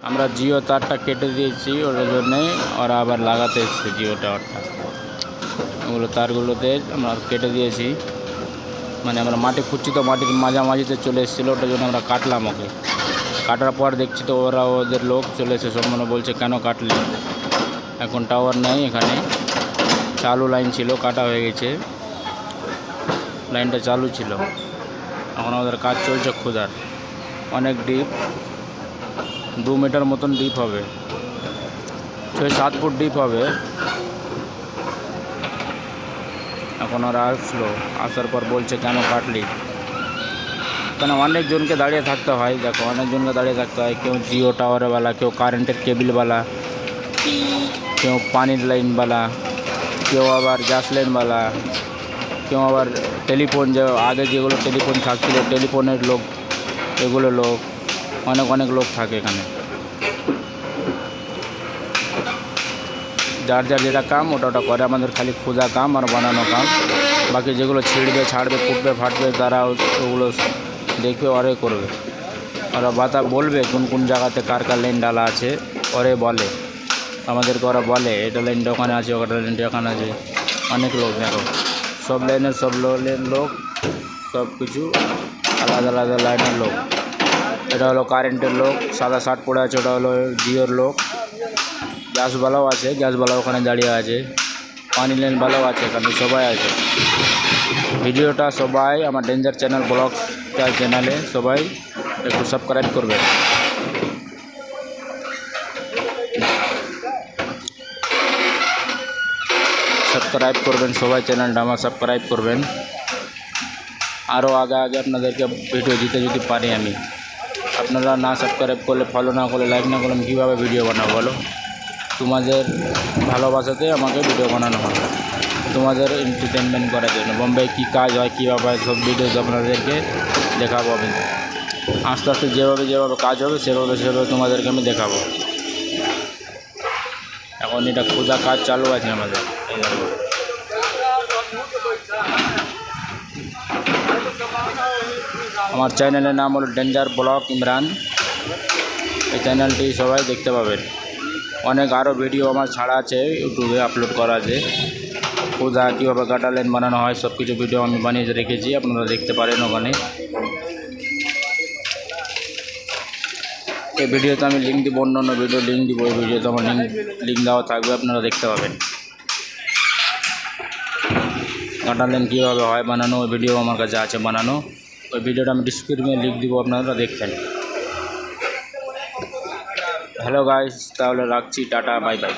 আমরা জিও তারটা কেটে দিয়েছি ওটার জন্যে ওরা আবার লাগাতে এসছে জিও টাওয়ারটা। ওগুলো তারগুলোতে আমরা কেটে দিয়েছি। মানে আমরা মাটি খুঁজছি তো, মাটির মাঝামাঝিতে চলে এসেছিল, ওটার জন্য আমরা কাটলাম ওকে। কাটার পর দেখছি তো ওরা ওদের লোক চলে এসে সব মানে বলছে, কেন কাটলি? এখন টাওয়ার নেই এখানে। চালু লাইন ছিল, কাটা হয়ে গেছে। লাইনটা চালু ছিল। এখন আমাদের কাজ চলছে খোঁজার অনেক ডিপ। দু মিটার মতন ডিপ হবে। ছয় সাত ফুট ডিপ হবে। এখন ওরা আসলো আসার পর বলছে, কেন কাটলি? কেন অনেকজনকে দাঁড়িয়ে থাকতে হয়। দেখো অনেকজনকে দাঁড়িয়ে থাকতে হয়। কেউ জিও টাওয়ারওয়ালা কেউ কারেন্টের কেবিলওয়ালা কেউ পানির লাইনওয়ালা কেউ আবার গ্যাস লাইনওয়ালা কেউ আবার টেলিফোন যে, আগে যেগুলো টেলিফোন থাকছিল টেলিফোনের লোক, এগুলো লোক। অনেক অনেক লোক থাকে এখানে। যার যার যেটা কাম, ওটা ওটা করে। আমাদের খালি খোঁজা কাম আর বানানো কাম। বাকি যেগুলো ছিঁড়বে, ছাড়বে, ফুটবে, ফাটবে, তারা ওগুলো দেখবে, ওরাই করবে। ওরা বাতা বলবে কোন কোন জায়গাতে কার কার লাইন ডালা আছে ওরে বলে। আমাদেরকে ওরা বলে, এটা লাইনটা ওখানে আছে, ওটা লাইনটা ওখানে আছে। অনেক লোক দেখো। সব লাইনের সব লোক, সব কিছু আলাদা আলাদা লাইনের লোক। এটা হলো কারেন্টের লোক, সাদা শার্ট পরে আছে, ওটা হলো জিওর লোক। গ্যাসওয়ালাও আছে গ্যাসওয়ালাও ওখানে দাঁড়িয়ে আছে। পানি লাইনওয়ালাও আছে, এখানে সবাই আছে। ভিডিওটা সবাই আমার ডেঞ্জার চ্যানেল ব্লগ চ্যানেলে সবাই একটু সাবস্ক্রাইব করবে। সাবস্ক্রাইব করবেন সবাই চ্যানেলটা আমার সাবস্ক্রাইব করবেন। আরও আগে আগে আপনাদেরকে ভিডিও দিতে যদি পারি আমি। আপনারা না সাবস্ক্রাইব করলে ফলো না করলে লাইক না করলে আমি কীভাবে ভিডিও বানাবো বলো? তোমাদের ভালোবাসাতে আমাকে ভিডিও বানানো হয় তোমাদের এন্টারটেনমেন্ট করার জন্য। বোম্বে কী কাজ হয়, কীভাবে সব ভিডিওস আপনাদেরকে দেখাবো আমি। আস্তে আস্তে যেভাবে যেভাবে কাজ হবে, সেভাবে সেভাবে তোমাদেরকে আমি দেখাবো। এখন এটা খোঁজা কাজ চালু আছে আমাদের। এই। আমার চ্যানেলের নাম হলো ডেঞ্জার ব্লক ইমরান। এই চ্যানেলটি সবাই দেখতে পাবেন। অনেক আরও ভিডিও আমার ছাড়া আছে, ইউটিউবে আপলোড করা আছে। খোঁজা কীভাবে গাটা লাইন বানানো হয় সব কিছু ভিডিও আমি বানিয়ে রেখেছি, আপনারা দেখতে পারেন ওখানে। এই ভিডিওতে আমি লিঙ্ক দিব অন্য অন্য ভিডিও লিঙ্ক দিব, এই ভিডিওতে আমার লিঙ্ক লিঙ্ক দেওয়া থাকবে, আপনারা দেখতে পাবেন। গাটা লাইন কীভাবে হয়, বানানো ওই ভিডিও আমার কাছে আছে, বানানো। ওই ভিডিওটা আমি ডিসক্রিপশনে লিখ দিব, আপনারা দেখবেন হ্যালো গাইস তাহলে রাখছি, টাটা বাই বাই